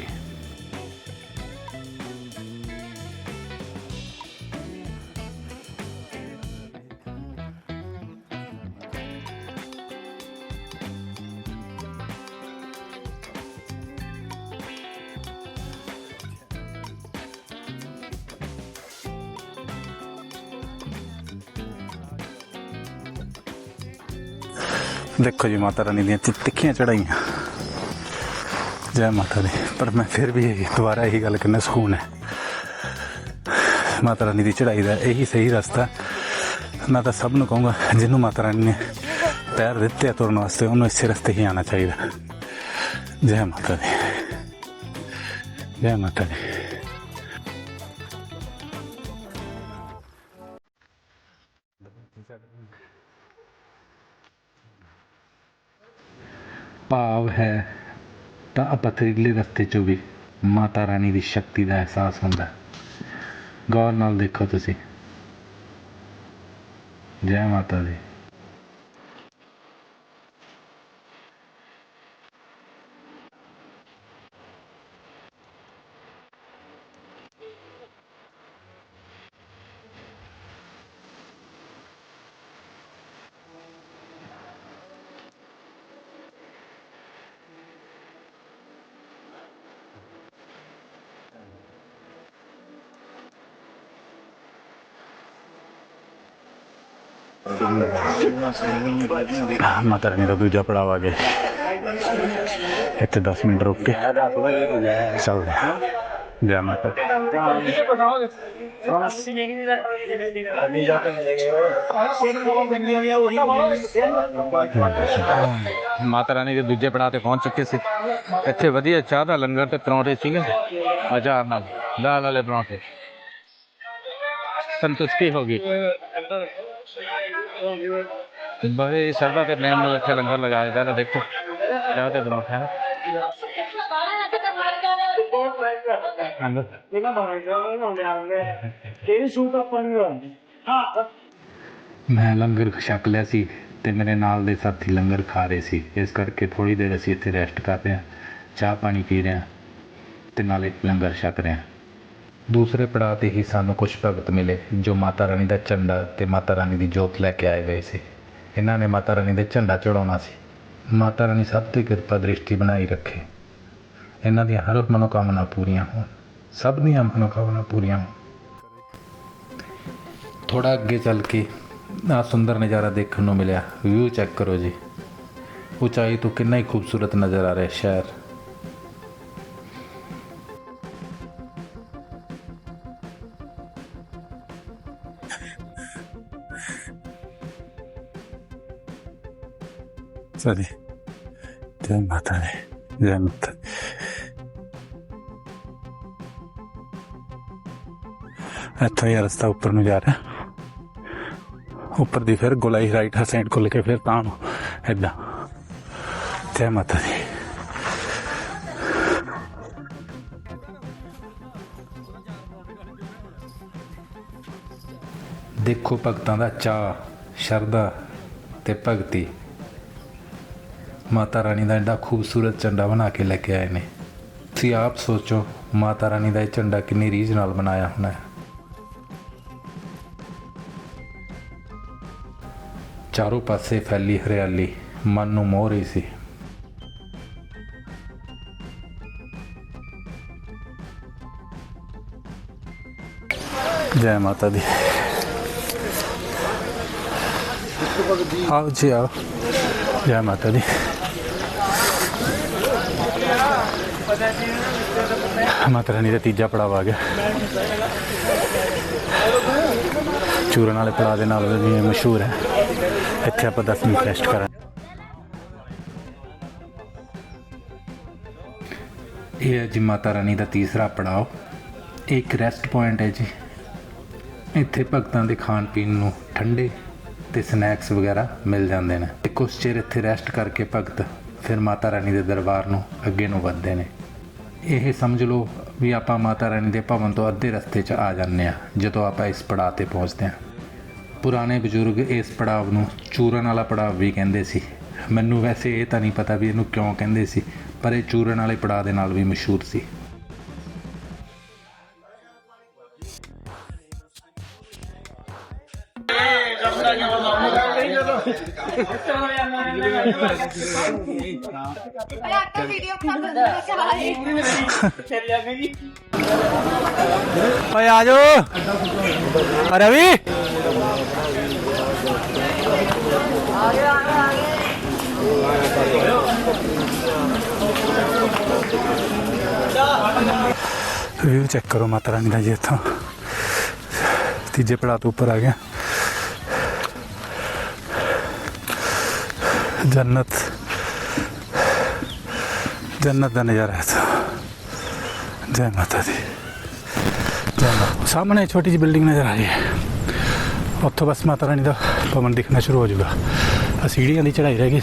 ਦੇਖੋ ਜੀ, ਮਾਤਾ ਰਾਣੀ ਦੀਆਂ ਤਿੱਖੀਆਂ ਚੜਾਈਆਂ ਜੈ ਮਾਤਾ ਦੀ। ਪਰ ਮੈਂ ਫਿਰ ਵੀ ਇਹ, ਦੁਬਾਰਾ ਇਹੀ ਗੱਲ ਕਰਨਾ ਸਕੂਨ ਹੈ। ਮਾਤਾ ਰਾਣੀ ਦੀ ਚੜਾਈ ਦਾ ਇਹੀ ਸਹੀ ਰਸਤਾ। ਮੈਂ ਤਾਂ ਸਭ ਨੂੰ ਕਹੂੰਗਾ, ਜਿਹਨੂੰ ਮਾਤਾ ਰਾਣੀ ਨੇ ਪੈਰ ਦਿੱਤੇ ਤੁਰਨ ਵਾਸਤੇ, ਉਹਨੂੰ ਇਸੇ ਰਸਤੇ ਹੀ ਆਉਣਾ ਚਾਹੀਦਾ। ਜੈ ਮਾਤਾ ਦੀ। ਜੈ ਮਾਤਾ ਦੀ। ਤਾਂ ਪਥਰੀਲੇ ਰਸਤੇ 'ਚੋਂ ਵੀ ਮਾਤਾ ਰਾਣੀ ਦੀ ਸ਼ਕਤੀ ਦਾ ਅਹਿਸਾਸ ਹੁੰਦਾ ਗੌਰ ਨਾਲ ਦੇਖੋ ਤੁਸੀਂ। ਜੈ ਮਾਤਾ ਦੀ। ਮਾਤਾ ਰਾਣੀ ਦਾ ਦੂਜਾ ਪੜਾਅ ਆ ਗਿਆ ਇੱਥੇ 10 ਮਿੰਟ ਰੁਕ ਕੇ ਚੱਲਦੇ ਹਾਂ ਜੈ ਮਾਤਾ ਦੀ। ਮਾਤਾ ਰਾਣੀ ਦੇ ਦੂਜੇ ਪੜਾਅ ਤੇ ਪਹੁੰਚ ਚੁੱਕੇ ਸੀ ਇੱਥੇ ਵਧੀਆ ਚਾਹ ਦਾ ਲੰਗਰ ਤੇ ਪਰੌਂਠੇ ਸੀਗੇ ਅਚਾਰ ਨਾਲ ਦਾਲ ਵਾਲੇ ਪਰੌਂਠੇ ਸੰਤੁਸ਼ਟੀ ਹੋ ਗਈ ਬੜੇ ਸਰਦਾ ਤੇ ਨੈਣ ਨੂੰ ਇੱਥੇ ਲੰਗਰ ਲਗਾਇਆ ਜਾਂਦਾ ਦੇਖੋ ਚਾਹ ਤੇ ਪਰੌਂਠੇ ਹਨ ਅੰਦਰ ਮੈਂ ਲੰਗਰ ਛਕ ਲਿਆ ਸੀ ਤੇ ਮੇਰੇ ਨਾਲ ਦੇ ਸਾਥੀ ਲੰਗਰ ਖਾ ਰਹੇ ਸੀ। ਇਸ ਕਰਕੇ ਥੋੜੀ ਦੇਰ ਅਸੀਂ ਇੱਥੇ ਰੈਸਟ ਕਰ ਰਹੇ ਹਾਂ ਚਾਹ ਪਾਣੀ ਪੀ ਰਹੇ ਹਾਂ ਤੇ ਨਾਲੇ ਲੰਗਰ ਛਕ ਰਹੇ ਹਾਂ। ਦੂਸਰੇ ਪੜਾਅ ਤੇ ਹੀ ਸਾਨੂੰ ਕੁਛ ਭਗਤ ਮਿਲੇ, ਜੋ ਮਾਤਾ ਰਾਣੀ ਦਾ ਝੰਡਾ ਅਤੇ ਮਾਤਾ ਰਾਣੀ ਦੀ ਜੋਤ ਲੈ ਕੇ ਆਏ ਹੋਏ ਸੀ। ਇਹਨਾਂ ਨੇ ਮਾਤਾ ਰਾਣੀ ਦੇ ਝੰਡਾ ਚੜ੍ਹਾਉਣਾ ਸੀ। ਮਾਤਾ ਰਾਣੀ ਸਭ ਤੇ ਕਿਰਪਾ ਦ੍ਰਿਸ਼ਟੀ ਬਣਾਈ ਰੱਖੇ। ਇਹਨਾਂ ਦੀਆਂ ਹਰ ਮਨੋਕਾਮਨਾ ਪੂਰੀਆਂ ਹੋਣ। ਸਭ ਦੀਆਂ ਮਨੋਕਾਮਨਾ ਪੂਰੀਆਂ ਹੋਣ। ਥੋੜਾ ਅੱਗੇ ਚੱਲ ਕੇ ਆ ਸੁੰਦਰ ਨਜ਼ਾਰਾ ਦੇਖਣ ਨੂੰ ਮਿਲਿਆ। ਵਿਊ ਚੈੱਕ ਕਰੋ ਜੀ। ਉਚਾਈ ਤੋਂ ਕਿੰਨਾ ਹੀ ਖੂਬਸੂਰਤ ਨਜ਼ਰ ਆ ਰਿਹਾ ਸ਼ਹਿਰ। ਸਦੀ ਜੈ ਮਾਤਾ ਦੀ ਜੈ ਮਾਤਾ ਦੀ। ਇੱਥੋਂ ਇਹ ਰਸਤਾ ਉੱਪਰ ਨੂੰ ਜਾ ਰਿਹਾ ਉੱਪਰ ਦੀ ਫਿਰ ਗੋਲਾਈ ਰਾਈਟ ਹਰ ਸਾਈਡ ਕੋਲ ਕੇ ਫਿਰ ਤਾਂ ਨੂੰ ਜੈ ਮਾਤਾ ਦੀ ਦੇਖੋ ਭਗਤਾਂ ਦਾ ਚਾਹ ਸ਼ਰਧਾ ਤੇ ਭਗਤੀ। ਮਾਤਾ ਰਾਣੀ ਦਾ ਐਡਾ ਖੂਬਸੂਰਤ ਝੰਡਾ ਬਣਾ ਕੇ ਲੈ ਕੇ ਆਏ ਨੇ। ਤੁਸੀਂ ਆਪ ਸੋਚੋ, ਮਾਤਾ ਰਾਣੀ ਦਾ ਇਹ ਝੰਡਾ ਕਿੰਨੀ ਰੀਝ ਨਾਲ ਬਣਾਇਆ ਹੋਣਾ ਹੈ। ਚਾਰੋਂ ਪਾਸੇ ਫੈਲੀ ਹਰਿਆਲੀ, ਮਨ ਨੂੰ ਮੋਹ ਰਹੀ ਸੀ। ਜੈ ਮਾਤਾ ਦੀ। ਆਓ ਜੀ ਆਓ। ਜੈ ਮਾਤਾ ਦੀ। ਮਾਤਾ ਰਾਣੀ ਦਾ ਤੀਜਾ ਪੜਾਅ ਆ ਗਿਆ। ਚੂਰਨ ਵਾਲੇ ਪੜਾਅ ਦੇ ਨਾਲ ਵੀ ਮਸ਼ਹੂਰ ਹੈ। ਇੱਥੇ ਆਪਾਂ 10 ਮਿੰਟ ਰੈਸਟ ਕਰਾਂ ਇਹ ਹੈ ਜੀ ਮਾਤਾ ਰਾਣੀ ਦਾ ਤੀਸਰਾ ਪੜਾਅ। ਇਹ ਇੱਕ ਰੈਸਟ ਪੁਆਇੰਟ ਹੈ ਜੀ। ਇੱਥੇ ਭਗਤਾਂ ਦੇ ਖਾਣ ਪੀਣ ਨੂੰ ਠੰਡੇ ਤੇ ਸਨੈਕਸ ਵਗੈਰਾ ਮਿਲ ਜਾਂਦੇ ਨੇ। ਤੇ ਕੁਝ ਚਿਰ ਇੱਥੇ ਰੈਸਟ ਕਰਕੇ ਭਗਤ ਫਿਰ ਮਾਤਾ ਰਾਣੀ ਦੇ ਦਰਬਾਰ ਨੂੰ ਅੱਗੇ ਨੂੰ ਵਧਦੇ ਨੇ। ਇਹ ਸਮਝ ਲਓ ਵੀ ਆਪਾਂ ਮਾਤਾ ਰਾਣੀ ਦੇ ਭਵਨ ਤੋਂ ਅੱਧੇ ਰਸਤੇ 'ਚ ਆ ਜਾਂਦੇ ਆ ਜਦੋਂ ਆਪਾਂ ਇਸ ਪੜਾਅ ਤੇ ਪਹੁੰਚਦੇ ਆ ਪੁਰਾਣੇ ਬਜ਼ੁਰਗ ਇਸ ਪੜਾਅ ਨੂੰ ਚੂਰਨ ਵਾਲਾ ਪੜਾਅ ਵੀ ਕਹਿੰਦੇ ਸੀ। ਮੈਨੂੰ ਵੈਸੇ ਇਹ ਤਾਂ ਨਹੀਂ ਪਤਾ ਵੀ ਇਹਨੂੰ ਕਿਉਂ ਕਹਿੰਦੇ ਸੀ, ਪਰ ਇਹ ਚੂਰਨ ਵਾਲੇ ਪੜਾਅ ਦੇ ਨਾਲ ਵੀ ਮਸ਼ਹੂਰ ਸੀ। ਕਰਦਾ ਜਦੋਂ? भाई आ जाओ। अरे अभी। व्यू चेक करो माता रानी का जी इतों तीजे पड़ा तो उपर आ गया। जन्नत। ਜੰਨਤ ਦਾ ਨਜ਼ਾਰਾ ਹੈ ਇੱਥੋਂ ਜੈ ਮਾਤਾ ਦੀ। ਜੈ ਮਾਤਾ ਸਾਹਮਣੇ ਛੋਟੀ ਜਿਹੀ ਬਿਲਡਿੰਗ ਨਜ਼ਰ ਆ ਰਹੀ ਹੈ। ਉੱਥੋਂ ਬਸ ਮਾਤਾ ਰਾਣੀ ਦਾ ਭਵਨ ਦਿਖਣਾ ਸ਼ੁਰੂ ਹੋ ਜਾਊਗਾ। ਆ ਸੀੜੀਆਂ ਦੀ ਚੜ੍ਹਾਈ ਰਹਿ ਗਈ।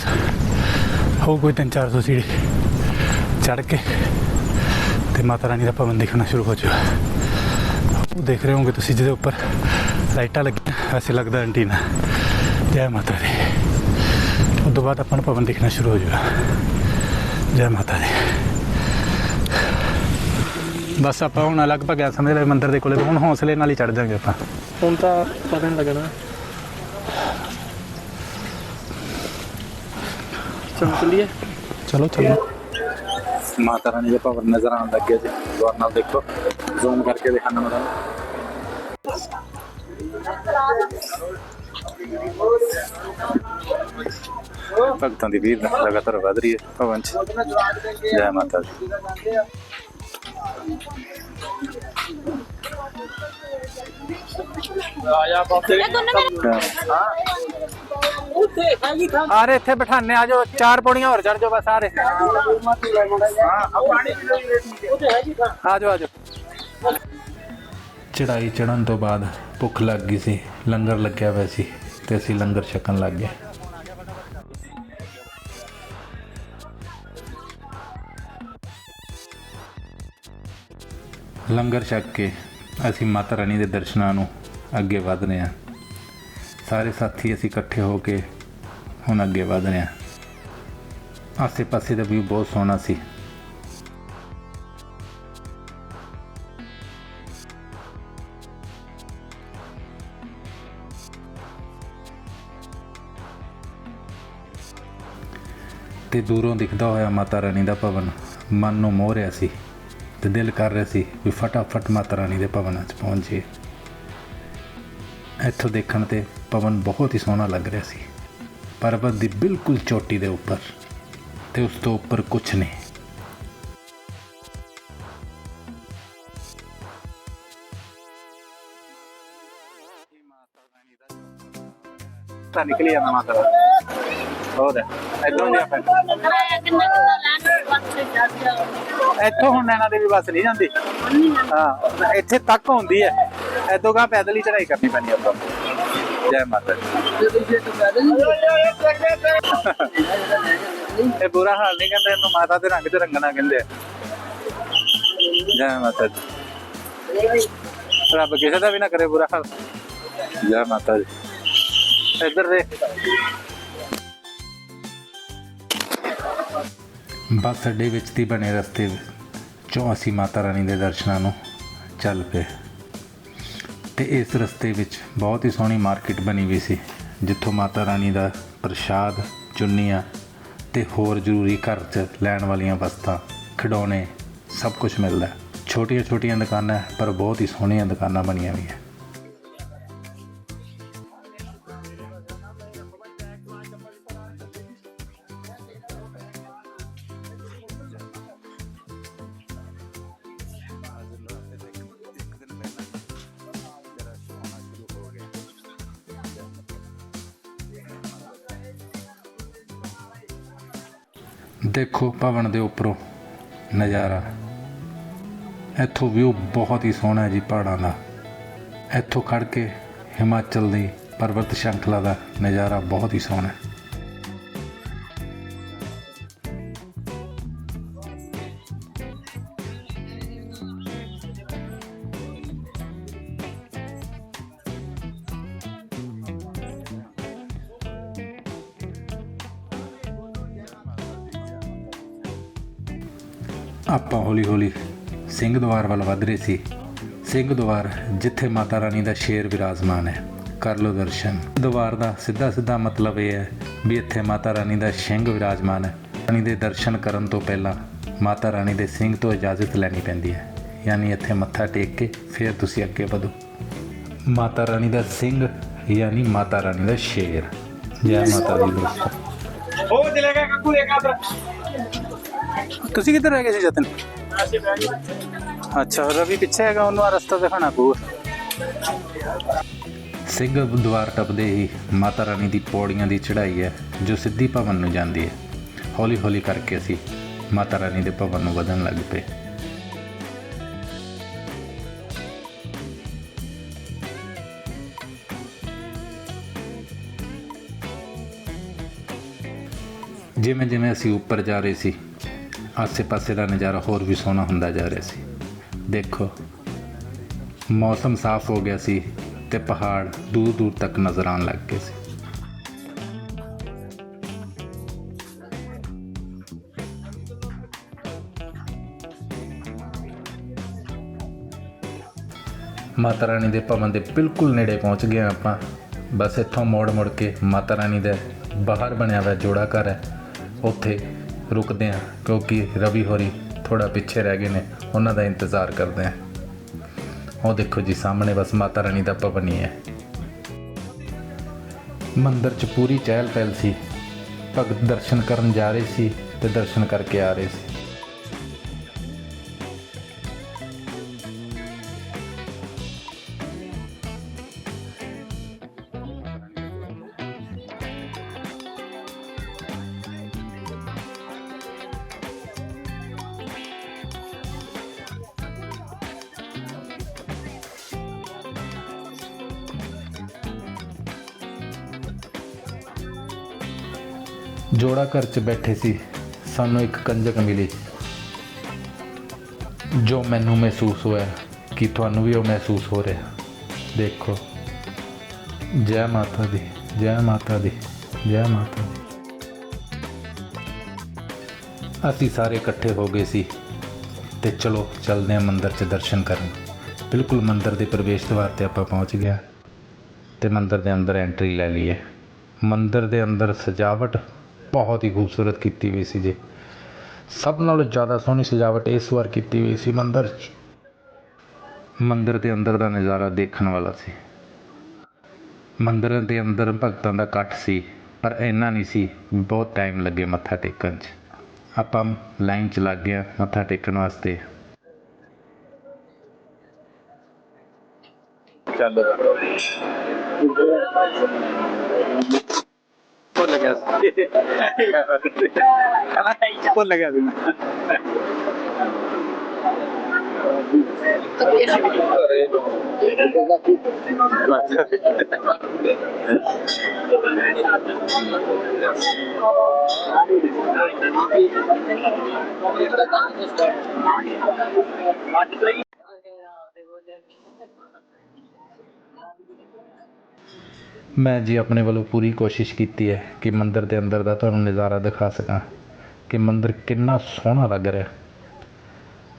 ਹੋ ਕੋਈ 3-400 ਸੀੜੀ ਚੜ ਕੇ ਤੇ ਮਾਤਾ ਰਾਣੀ ਦਾ ਭਵਨ ਦਿਖਣਾ ਸ਼ੁਰੂ ਹੋ ਜਾਊਗਾ। ਉਹ ਦੇਖ ਰਹੇ ਹੋਗੇ ਤੁਸੀਂ ਜਿਹਦੇ ਉੱਪਰ ਲਾਈਟਾਂ ਲੱਗੀਆਂ। ਐਸੇ ਲੱਗਦਾ ਐਂਟੀਨਾ। ਜੈ ਮਾਤਾ ਦੀ। ਉਸ ਤੋਂ ਬਾਅਦ ਆਪਾਂ ਨੂੰ ਭਵਨ ਦਿਖਣਾ ਸ਼ੁਰੂ ਹੋ ਜਾਊਗਾ। ਜੈ ਮਾਤਾ ਦੀ ਬਸ ਆਪਾਂ ਹੁਣ ਲਗਭਗ ਆ ਸਮਝ ਲੈ ਮੰਦਿਰ ਦੇ ਕੋਲੇ ਹੁਣ ਹੌਸਲੇ ਨਾਲ ਹੀ ਚੜ ਜਾਾਂਗੇ ਆਪਾਂ ਹੁਣ ਤਾਂ ਪਤਾ ਨਹੀਂ ਲੱਗਣਾ ਚਲ ਚਲੀਏ ਚਲੋ ਚਲੋ ਮਾਤਾ ਰਾਣੀ ਦੇ ਭਵਨ ਨਜ਼ਰ ਆਉਣ ਲੱਗੇ ਜੀ ਗੌਰ ਨਾਲ ਦੇਖੋ ਜ਼ੂਮ ਕਰਕੇ ਦਿਖਾਣਾ ਮੈਂ ਤੁਹਾਨੂੰ ਭਗਤਾਂ ਦੀ ਭੀੜ ਲਗਾਤਾਰ ਵਧ ਰਹੀ ਹੈ ਭਵਨ ਚ। ਜੈ ਮਾਤਾ ਦੀ। ਆ ਰਹੇ ਇੱਥੇ ਬਿਠਾਣੇ ਆ ਜਾਓ ਚਾਰ ਪੌੜੀਆਂ ਹੋਰ ਚੜ ਜਾਓ ਬਸ ਆ ਰਹੇ ਆ ਜਾਓ ਆ ਜਾਓ। ਚੜਾਈ ਚੜਨ ਤੋਂ ਬਾਅਦ ਭੁੱਖ ਲੱਗ ਗਈ ਸੀ ਲੰਗਰ ਲੱਗਿਆ ਹੋਇਆ ਸੀ ਤੇ ਅਸੀਂ ਲੰਗਰ ਛਕਣ ਲੱਗ ਗਏ। ਲੰਗਰ ਛਕ ਕੇ ਅਸੀਂ ਮਾਤਾ ਰਾਣੀ ਦੇ ਦਰਸ਼ਨਾਂ ਨੂੰ ਅੱਗੇ ਵਧ ਰਹੇ ਹਾਂ। ਸਾਰੇ ਸਾਥੀ ਅਸੀਂ ਇਕੱਠੇ ਹੋ ਕੇ ਹੁਣ ਅੱਗੇ ਵਧ ਰਹੇ ਹਾਂ। ਆਸੇ ਪਾਸੇ ਦਾ ਵੀ ਬਹੁਤ ਸੋਹਣਾ ਸੀ। ਤੇ ਦੂਰੋਂ ਦਿਖਦਾ ਹੋਇਆ ਮਾਤਾ ਰਾਣੀ ਦਾ ਭਵਨ ਮਨ ਨੂੰ ਮੋਹ ਰਿਹਾ ਸੀ। ਤੇ ਦਿਲ ਕਰ ਰਿਹਾ ਸੀ ਵੀ ਫਟਾਫਟ ਮਾਤਾ ਰਾਣੀ ਦੇ ਭਵਨਾਂ 'ਚ ਪਹੁੰਚੀਏ ਇੱਥੋਂ ਦੇਖਣ ਤੇ ਭਵਨ ਬਹੁਤ ਹੀ ਸੋਹਣਾ ਲੱਗ ਰਿਹਾ ਸੀ। ਪਰਬਤ ਦੀ ਬਿਲਕੁਲ ਚੋਟੀ ਦੇ ਉੱਪਰ ਤੇ ਉਸ ਤੋਂ ਉੱਪਰ ਕੁਝ ਨਹੀਂ। ਤਾਂ ਨਿਕਲੀ ਜਾਂਦਾ ਮਾਤਾ ਦਾ ਹੋਰ ਇਦੋਂ ਨਹੀਂ ਆਪਾਂ ਕਿੰਨਾ ਜਾ ਇੱਥੋਂ ਹੁਣ ਨੈਣਾ ਦੇਵੀ ਬੱਸ ਨਹੀਂ ਜਾਂਦੀ। ਹਾਂ, ਇੱਥੇ ਤੱਕ ਹੁੰਦੀ ਹੈ। ਇਦੋਂ ਕਾ ਪੈਦਲ ਹੀ ਚੜਾਈ ਕਰਨੀ ਪੈਣੀ ਆਪਾਂ ਜੈ ਮਾਤਾ ਦੀ। ਇਹ ਬੁਰਾ ਹਾਲ ਨਹੀਂ ਕਹਿੰਦੇ, ਇਹਨੂੰ ਮਾਤਾ ਦੇ ਰੰਗ ਤੇ ਰੰਗਣਾ ਕਹਿੰਦੇ ਜੈ ਮਾਤਾ ਜੀ ਰੱਬ ਕਿਸੇ ਦਾ ਵੀ ਨਾ ਕਰੇ ਬੁਰਾ ਹਾਲ। ਜੈ ਮਾਤਾ ਜੀ ਇੱਧਰ ਦੇ ਬੱਸ ਅੱਡੇ ਵਿੱਚ ਦੀ ਬਣੇ ਰਸਤੇ ਚੋਂ ਅਸੀਂ ਮਾਤਾ ਰਾਣੀ ਦੇ ਦਰਸ਼ਨਾਂ ਨੂੰ ਚੱਲ ਪਏ। ਤੇ ਇਸ ਰਸਤੇ ਵਿੱਚ ਬਹੁਤ ਹੀ ਸੋਹਣੀ ਮਾਰਕੀਟ ਬਣੀ ਹੋਈ ਸੀ, ਜਿੱਥੋਂ ਮਾਤਾ ਰਾਣੀ ਦਾ ਪ੍ਰਸ਼ਾਦ, ਚੁੰਨੀਆਂ ਤੇ ਹੋਰ ਜ਼ਰੂਰੀ ਘਰ 'ਚ ਲੈਣ ਵਾਲੀਆਂ ਵਸਤਾਂ, ਖਿਡੌਣੇ ਸਭ ਕੁਝ ਮਿਲਦਾ। ਛੋਟੀਆਂ-ਛੋਟੀਆਂ ਦੁਕਾਨਾਂ, ਪਰ ਬਹੁਤ ਹੀ ਸੋਹਣੀਆਂ ਦੁਕਾਨਾਂ ਬਣੀਆਂ ਹੋਈਆਂ ਦੇਖੋ ਭਵਨ ਦੇ ਉੱਪਰੋਂ ਨਜ਼ਾਰਾ। ਇੱਥੋਂ ਵਿਊ ਬਹੁਤ ਹੀ ਸੋਹਣਾ ਹੈ ਜੀ ਪਹਾੜਾਂ ਦਾ। ਇੱਥੋਂ ਖੜ ਕੇ ਹਿਮਾਚਲ ਦੀ ਪਰਬਤ ਸ਼ੰਖਲਾ ਦਾ ਨਜ਼ਾਰਾ ਬਹੁਤ ਹੀ ਸੋਹਣਾ ਸਿੰਘ ਦੁਆਰ ਵੱਲ ਵੱਧ ਰਹੇ ਸੀ। ਸਿੰਘ ਦੁਆਰ ਜਿੱਥੇ ਮਾਤਾ ਰਾਣੀ ਦਾ ਸ਼ੇਰ ਵਿਰਾਜਮਾਨ ਹੈ, ਕਰ ਲੋ ਦਰਸ਼ਨ। ਦਵਾਰ ਦਾ ਸਿੱਧਾ ਸਿੱਧਾ ਮਤਲਬ ਇਹ ਹੈ ਵੀ ਇੱਥੇ ਮਾਤਾ ਰਾਣੀ ਦਾ ਸਿੰਘ ਵਿਰਾਜਮਾਨ ਹੈ। ਰਾਣੀ ਦੇ ਦਰਸ਼ਨ ਕਰਨ ਤੋਂ ਪਹਿਲਾਂ ਮਾਤਾ ਰਾਣੀ ਦੇ ਸਿੰਘ ਤੋਂ ਇਜਾਜ਼ਤ ਲੈਣੀ ਪੈਂਦੀ ਹੈ। ਯਾਨੀ ਇੱਥੇ ਮੱਥਾ ਟੇਕ ਕੇ ਫਿਰ ਤੁਸੀਂ ਅੱਗੇ ਵਧੋ। ਮਾਤਾ ਰਾਣੀ ਦਾ ਸਿੰਘ, ਯਾਨੀ ਮਾਤਾ ਰਾਣੀ ਦਾ ਸ਼ੇਰ। ਜੈ ਮਾਤਾ ਦੀ ਦੋਸਤੋ ਤੁਸੀਂ ਕਿੱਧਰ ਰਹਿ ਗਏ ਸੀ ਜਤਨ? ਅੱਛਾ ਰਵੀ ਪਿੱਛੇ ਹੈਗਾ, ਉਹਨੂੰ ਆ ਰਸਤਾ ਦਿਖਾਣਾ ਪਊ ਸਿੰਘ ਦੁਆਰ ਟੱਪਦੇ ਹੀ ਮਾਤਾ ਰਾਣੀ ਦੀ ਪੌੜੀਆਂ ਦੀ ਚੜ੍ਹਾਈ ਹੈ, ਜੋ ਸਿੱਧੀ ਭਵਨ ਨੂੰ ਜਾਂਦੀ ਹੈ। ਹੌਲੀ ਹੌਲੀ ਕਰਕੇ ਅਸੀਂ ਮਾਤਾ ਰਾਣੀ ਦੇ ਭਵਨ ਨੂੰ ਵਧਣ ਲੱਗ ਪਏ। ਜਿਵੇਂ ਜਿਵੇਂ ਅਸੀਂ ਉੱਪਰ ਜਾ ਰਹੇ ਸੀ ਆਸੇ-ਪਾਸੇ ਦਾ ਨਜ਼ਾਰਾ ਹੋਰ ਵੀ ਸੋਹਣਾ ਹੁੰਦਾ ਜਾ ਰਿਹਾ ਸੀ। ਦੇਖੋ, ਮੌਸਮ ਸਾਫ਼ ਹੋ ਗਿਆ ਸੀ ਤੇ ਪਹਾੜ ਦੂਰ ਦੂਰ ਤੱਕ ਨਜ਼ਰ ਆਉਣ ਲੱਗ ਗਏ ਸੀ। ਮਾਤਾ ਰਾਣੀ ਦੇ ਭਵਨ ਦੇ ਬਿਲਕੁਲ ਨੇੜੇ ਪਹੁੰਚ ਗਏ ਹਾਂ ਆਪਾਂ। ਬਸ ਇੱਥੋਂ ਮੋੜ ਮੁੜ ਕੇ ਮਾਤਾ ਰਾਣੀ ਦਾ ਬਾਹਰ ਬਣਿਆ ਹੋਇਆ ਜੋੜਾ ਘਰ ਹੈ। ਉੱਥੇ ਰੁਕਦੇ ਹਾਂ ਕਿਉਂਕਿ ਰਵੀ ਹੋਰੀ ਥੋੜਾ ਪਿੱਛੇ ਰਹਿ ਗਏ ਨੇ, ਉਹਨਾਂ ਦਾ ਇੰਤਜ਼ਾਰ ਕਰਦੇ ਹਾਂ। ਉਹ ਦੇਖੋ ਜੀ, ਸਾਹਮਣੇ ਬਸ ਮਾਤਾ ਰਾਣੀ ਦਾ ਭਵਨ ਹੀ ਹੈ ਮੰਦਰ 'ਚ ਪੂਰੀ ਚਹਿਲ ਪਹਿਲ ਸੀ। ਭਗਤ ਦਰਸ਼ਨ ਕਰਨ ਜਾ ਰਹੇ ਸੀ ਤੇ ਦਰਸ਼ਨ ਕਰਕੇ ਆ ਰਹੇ ਸੀ। ਘਰ 'ਚ ਬੈਠੇ ਸੀ, ਸਾਨੂੰ ਇੱਕ ਕੰਜਕ ਮਿਲੀ, ਜੋ ਮੈਨੂੰ ਮਹਿਸੂਸ ਹੋਇਆ ਕਿ ਤੁਹਾਨੂੰ ਵੀ ਉਹ ਮਹਿਸੂਸ ਹੋ ਰਿਹਾ। ਦੇਖੋ, ਜੈ ਮਾਤਾ ਦੀ, ਜੈ ਮਾਤਾ ਦੀ, ਜੈ ਮਾਤਾ ਦੀ। ਅਸੀਂ ਸਾਰੇ ਇਕੱਠੇ ਹੋ ਗਏ ਸੀ ਤੇ ਚਲੋ, ਚੱਲਦੇ ਹਾਂ ਮੰਦਿਰ 'ਚ ਦਰਸ਼ਨ ਕਰਨ। ਬਿਲਕੁਲ ਮੰਦਿਰ ਦੇ ਪ੍ਰਵੇਸ਼ ਦੁਆਰ ਤੇ ਆਪਾਂ ਪਹੁੰਚ ਗਿਆ ਤੇ ਮੰਦਿਰ ਦੇ ਅੰਦਰ ਐਂਟਰੀ ਲੈ ਲਈਏ। ਮੰਦਿਰ ਦੇ ਅੰਦਰ ਸਜਾਵਟ ਬਹੁਤ ਹੀ ਖੂਬਸੂਰਤ ਕੀਤੀ ਹੋਈ ਸੀ ਜੀ। ਸਭ ਨਾਲੋਂ ਜ਼ਿਆਦਾ ਸੋਹਣੀ ਸਜਾਵਟ ਇਸ ਵਾਰ ਕੀਤੀ ਹੋਈ ਸੀ ਮੰਦਰ 'ਚ। ਮੰਦਰ ਦੇ ਅੰਦਰ ਦਾ ਨਜ਼ਾਰਾ ਦੇਖਣ ਵਾਲਾ ਸੀ। ਮੰਦਿਰ ਦੇ ਅੰਦਰ ਭਗਤਾਂ ਦਾ ਇਕੱਠ ਸੀ, ਪਰ ਇੰਨਾ ਨਹੀਂ ਸੀ ਬਹੁਤ ਟਾਈਮ ਲੱਗੇ ਮੱਥਾ ਟੇਕਣ 'ਚ। ਆਪਾਂ ਲਾਈਨ 'ਚ ਲੱਗ ਗਏ ਮੱਥਾ ਟੇਕਣ ਵਾਸਤੇ। ਚੱਲ। ਭੁੱਲ ਗਿਆ ਸੀ। ਭੁੱਲ ਗਿਆ ਸੀ ਮੈਂ ਜੀ ਆਪਣੇ ਵੱਲੋਂ ਪੂਰੀ ਕੋਸ਼ਿਸ਼ ਕੀਤੀ ਹੈ ਕਿ ਮੰਦਰ ਦੇ ਅੰਦਰ ਦਾ ਤੁਹਾਨੂੰ ਨਜ਼ਾਰਾ ਦਿਖਾ ਸਕਾਂ ਕਿ ਮੰਦਰ ਕਿੰਨਾ ਸੋਹਣਾ ਲੱਗ ਰਿਹਾ।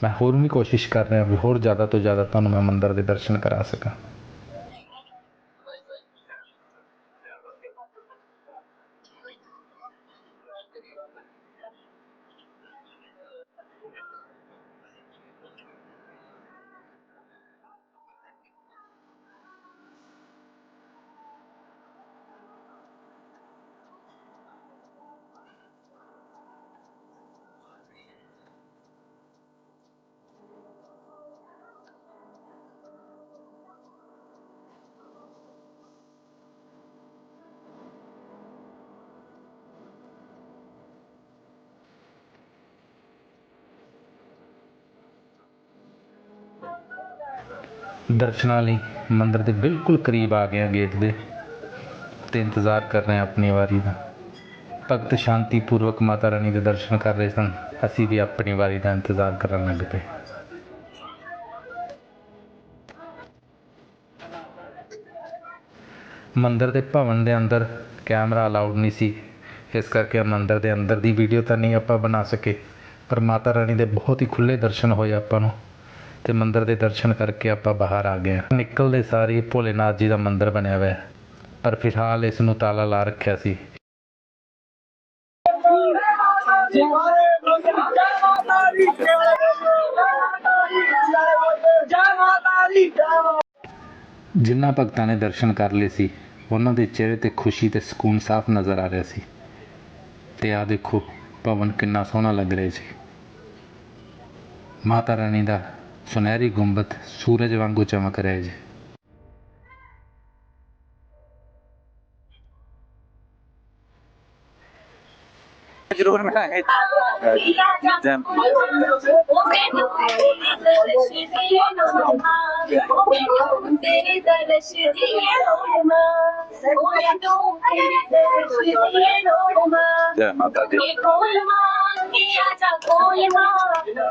ਮੈਂ ਹੋਰ ਵੀ ਕੋਸ਼ਿਸ਼ ਕਰ ਰਿਹਾ ਵੀ ਹੋਰ ਜ਼ਿਆਦਾ ਤੋਂ ਜ਼ਿਆਦਾ ਤੁਹਾਨੂੰ ਮੈਂ ਮੰਦਰ ਦੇ ਦਰਸ਼ਨ ਕਰਾ ਸਕਾਂ। ਦਰਸ਼ਨਾਂ ਲਈ ਮੰਦਰ ਦੇ ਬਿਲਕੁਲ ਕਰੀਬ ਆ ਗਏ ਹਾਂ ਗੇਟ ਦੇ ਅਤੇ ਇੰਤਜ਼ਾਰ ਕਰ ਰਹੇ ਹਾਂ ਆਪਣੀ ਵਾਰੀ ਦਾ। ਭਗਤ ਸ਼ਾਂਤੀ ਪੂਰਵਕ ਮਾਤਾ ਰਾਣੀ ਦੇ ਦਰਸ਼ਨ ਕਰ ਰਹੇ ਸਨ। ਅਸੀਂ ਵੀ ਆਪਣੀ ਵਾਰੀ ਦਾ ਇੰਤਜ਼ਾਰ ਕਰਨ ਲੱਗ ਪਏ। ਮੰਦਰ ਦੇ ਭਵਨ ਦੇ ਅੰਦਰ ਕੈਮਰਾ ਅਲਾਉਡ ਨਹੀਂ ਸੀ। ਇਸ ਕਰਕੇ ਮੰਦਰ ਦੇ ਅੰਦਰ ਦੀ ਵੀਡੀਓ ਤਾਂ ਨਹੀਂ ਆਪਾਂ ਬਣਾ ਸਕੇ। ਪਰ ਮਾਤਾ ਰਾਣੀ ਦੇ ਬਹੁਤ ਹੀ ਖੁੱਲੇ ਦਰਸ਼ਨ ਹੋਏ ਆਪਾਂ ਨੂੰ। ਅਤੇ ਮੰਦਰ ਦੇ ਦਰਸ਼ਨ ਕਰਕੇ ਆਪਾਂ ਬਾਹਰ ਆ ਗਏ ਹਾਂ। ਨਿਕਲਦੇ ਸਾਰੀ ਭੋਲੇਨਾਥ ਜੀ ਦਾ ਮੰਦਰ ਬਣਿਆ ਹੋਇਆ ਪਰ ਫਿਲਹਾਲ ਇਸ ਨੂੰ ਤਾਲਾ ਲਾ ਰੱਖਿਆ ਸੀ। ਜਿਨ੍ਹਾਂ ਭਗਤਾਂ ਨੇ ਦਰਸ਼ਨ ਕਰ ਲਏ ਸੀ, ਉਹਨਾਂ ਦੇ ਚਿਹਰੇ ਤੇ ਖੁਸ਼ੀ ਤੇ ਸਕੂਨ ਸਾਫ਼ ਨਜ਼ਰ ਆ ਰਿਹਾ ਸੀ। ਤੇ ਆ ਦੇਖੋ, ਭਵਨ ਕਿੰਨਾ ਸੋਹਣਾ ਲੱਗ ਰਿਹਾ ਸੀ। ਮਾਤਾ ਰਾਣੀ ਦਾ ਸੁਨਹਿਰੀ ਗੁੰਬਦ ਸੂਰਜ ਵਾਂਗੂ ਚਮਕ ਰਿਹਾ ਜੀ। ਜ਼ਰੂਰ ਮਿਲਾਂਗੇ ਜੈ ਤੇਰੇ ਦਰਸ਼ ਦੀ ਲੋੜ ਮਾਂ ਸੋਹਣੇ ਤੂੰ ਤੇਰੇ ਦਰਸ਼ ਦੀ ਲੋੜ ਮਾਂ ਜੈ ਮਾਤਾ ਦੀ। ਖੋਲ ਮਾਂ ਨੀ ਆਜਾ ਖੋਲ ਮਾਂ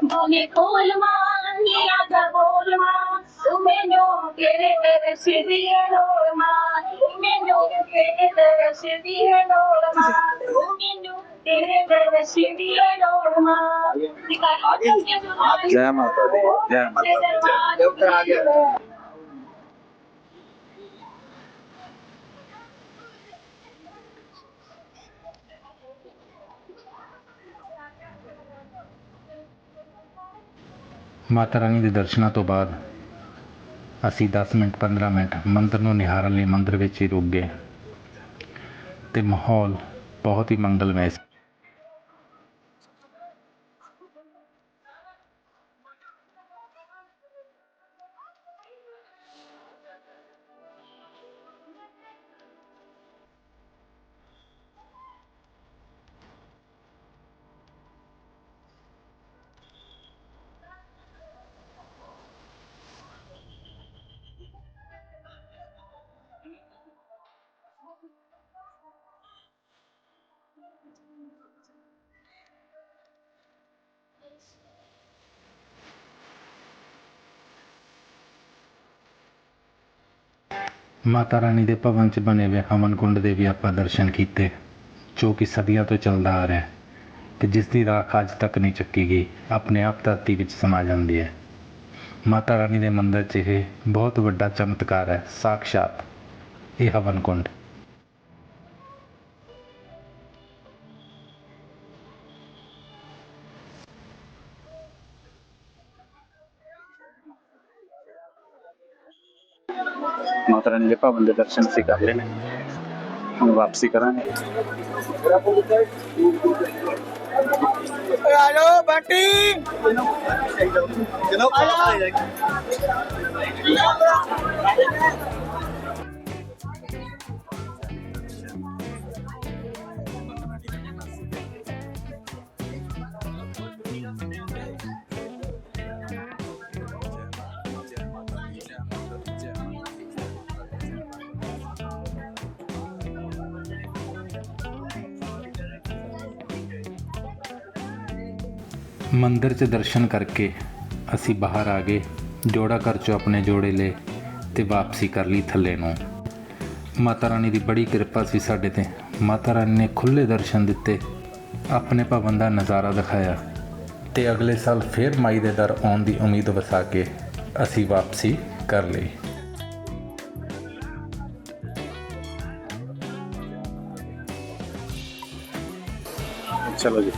ਬੋਲੇ ਖੋਲ ਮਾਂ ਨੀ ਆਜਾ ਖੋਲ ਮਾਂ ਤੂੰ ਮੈਨੂੰ ਤੇਰੇ ਦਰਸ਼ ਦੀ ਲੋੜ ਮਾਂ ਮੈਨੂੰ ਤੇਰੇ ਦਰਸ਼ ਦੀ ਲੋੜ ਮਾਂ ਤੂੰ ਮੈਨੂੰ ਤੇਰੇ ਦਰਸ਼ ਦੀ ਲੋੜ ਮਾਂ ਜੈ ਮਾਤਾ ਰਾਣੀ ਦੇ ਦਰਸ਼ਨਾਂ ਤੋਂ ਬਾਅਦ ਅਸੀਂ 10 ਮਿੰਟ 15 ਮਿੰਟ ਮੰਦਰ ਨੂੰ ਨਿਹਾਰਨ ਲਈ ਮੰਦਰ ਵਿੱਚ ਹੀ ਰੁਕ ਗਏ ਅਤੇ ਮਾਹੌਲ ਬਹੁਤ ਹੀ ਮੰਗਲਮय ਸੀ। ਮਾਤਾ ਰਾਣੀ ਦੇ ਭਵਨ 'ਚ ਬਣੇ ਹੋਏ ਹਵਨ ਕੁੰਡ ਦੇ ਵੀ ਆਪਾਂ ਦਰਸ਼ਨ ਕੀਤੇ, ਜੋ ਕਿ ਸਦੀਆਂ ਤੋਂ ਚੱਲਦਾ ਆ ਰਿਹਾ ਹੈ ਤੇ ਜਿਸ ਦੀ ਰਾਖ ਅੱਜ ਤੱਕ ਨਹੀਂ ਚੱਕੀ ਗਈ, ਆਪਣੇ ਆਪ ਧਰਤੀ ਵਿੱਚ ਸਮਾ ਜਾਂਦੀ ਹੈ। ਮਾਤਾ ਰਾਣੀ ਦੇ ਮੰਦਿਰ 'ਚ ਇਹ ਬਹੁਤ ਵੱਡਾ ਚਮਤਕਾਰ ਹੈ, ਸਾਕਸ਼ਾਤ ਇਹ ਹਵਨ ਕੁੰਡ। ਮਾਤਾ ਰਾਣੀ ਦੇ ਭਵਨ ਦੇ ਦਰਸ਼ਨ ਅਸੀਂ ਕਰ ਨੇ ਹੁਣ ਵਾਪਸੀ ਕਰਾਂਗੇ। ਮੰਦਿਰ 'ਚ ਦਰਸ਼ਨ ਕਰਕੇ ਅਸੀਂ ਬਾਹਰ ਆ ਗਏ। ਜੋੜਾ ਘਰ 'ਚੋਂ ਆਪਣੇ ਜੋੜੇ ਲਏ ਤੇ ਵਾਪਸੀ ਕਰ ਲਈ ਥੱਲੇ ਨੂੰ। ਮਾਤਾ ਰਾਣੀ ਦੀ ਬੜੀ ਕਿਰਪਾ ਸੀ ਸਾਡੇ ਤੇ। ਮਾਤਾ ਰਾਣੀ ਨੇ ਖੁੱਲੇ ਦਰਸ਼ਨ ਦਿੱਤੇ, ਆਪਣੇ ਭਵਨ ਦਾ ਨਜ਼ਾਰਾ ਦਿਖਾਇਆ ਤੇ ਅਗਲੇ ਸਾਲ ਫਿਰ ਮਾਈ ਦੇ ਦਰ ਆਉਣ ਦੀ ਉਮੀਦ ਵਸਾ ਕੇ ਅਸੀਂ ਵਾਪਸੀ ਕਰ ਲਈ। ਚਲੋ ਜੀ।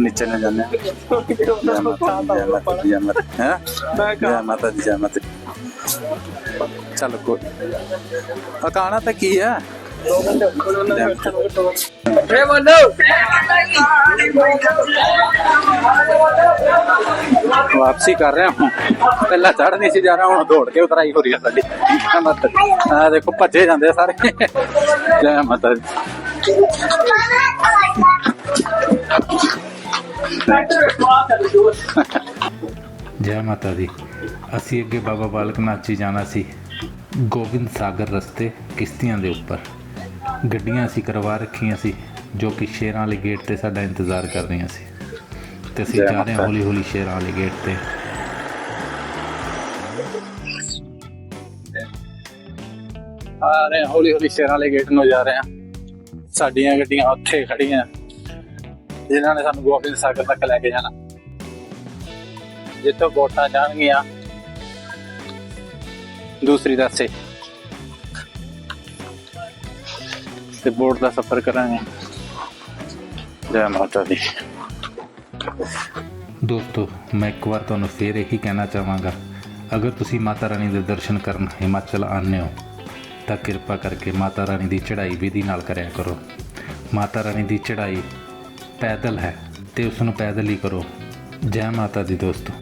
ਨੀਚੇ ਨਾ ਜਾਂਦੇ। ਜੈ ਮਾਤਾ ਦੀ ਜੈ ਮਾਤਾ ਹੈ ਜੈ ਮਾਤਾ ਦੀ। ਜੈ ਮਾਤਾ ਚਲ ਕੋ ਅਕਾਣਾ ਤਾਂ ਕੀ ਹੈ? ਰੇ ਬੰਦੋ। ਵਾਪਸੀ ਕਰ ਰਿਹਾ ਹਾਂ ਪਹਿਲਾਂ ਚੜ੍ਹਨੀ ਸੀ ਜਾਣਾ ਹੁਣ ਦੌੜ ਕੇ ਉਤਰਾਈ ਹੋ ਰਹੀ ਹੈ ਸਾਡੀ। ਮਤ ਆ ਦੇਖੋ ਭੱਜੇ ਜਾਂਦੇ ਸਾਰੇ। ਜੈ ਮਾਤਾ ਦੀ। ਜੈ ਮਾਤਾ ਦੀ। ਅਸੀਂ ਅੱਗੇ ਬਾਬਾ ਬਾਲਕ ਨਾਥ ਜੀ ਜਾਣਾ ਸੀ ਗੋਬਿੰਦ ਸਾਗਰ ਰਸਤੇ ਕਿਸ਼ਤੀਆਂ ਦੇ ਉੱਪਰ। ਗੱਡੀਆਂ ਅਸੀਂ ਕਰਵਾ ਰੱਖੀਆਂ ਸੀ ਜੋ ਕਿ ਸ਼ੇਰਾਂ ਵਾਲੇ ਗੇਟ ਤੇ ਸਾਡਾ ਇੰਤਜ਼ਾਰ ਕਰ ਰਹੀਆਂ ਸੀ। ਤੇ ਅਸੀਂ ਜੈ ਰਹੇ ਹਾਂ। ਹੌਲੀ ਹੌਲੀ ਸ਼ੇਰਾਂ ਵਾਲੇ ਗੇਟ ਤੇ। ਆ ਰਹੇ ਹੌਲੀ ਹੌਲੀ ਸ਼ਹਿਰਾਂ ਵਾਲੇ ਗੇਟ ਨੂੰ ਜਾ ਰਹੇ ਹਾਂ। ਸਾਡੀਆਂ ਗੱਡੀਆਂ ਉੱਥੇ ਖੜੀਆਂ ਜਿਨ੍ਹਾਂ ਨੇ ਸਾਨੂੰ ਗੋਬਿੰਦ ਸਾਗਰ ਤੱਕ ਲੈ ਕੇ ਜਾਣਾ। ਜਿੱਥੋਂ ਵੋਟਾਂ ਜਾਣਗੀਆਂ, ਦੂਸਰੀ ਰਸਤੇ। ਤੇ ਬੋਟ ਦਾ ਸਫ਼ਰ ਕਰਾਂਗੇ। ਜੈ ਮਾਤਾ ਦੀ। ਦੋਸਤੋ, ਮੈਂ ਇੱਕ ਵਾਰ ਤੁਹਾਨੂੰ ਫੇਰ ਇਹੀ ਕਹਿਣਾ ਚਾਹਾਂਗਾ। ਅਗਰ ਤੁਸੀਂ ਮਾਤਾ ਰਾਣੀ ਦੇ ਦਰਸ਼ਨ ਕਰਨ ਹਿਮਾਚਲ ਆਉਂਦੇ ਹੋ, ਤਾਂ ਕਿਰਪਾ ਕਰਕੇ ਮਾਤਾ ਰਾਣੀ ਦੀ ਚੜ੍ਹਾਈ ਵਿਧੀ ਨਾਲ ਕਰਿਆ ਕਰੋ। ਮਾਤਾ ਰਾਣੀ ਦੀ ਚੜ੍ਹਾਈ ਪੈਦਲ ਹੈ ਤੇ ਉਸ ਨੂੰ ਪੈਦਲ ਹੀ ਕਰੋ। ਜੈ ਮਾਤਾ ਦੀ ਦੋਸਤੋ।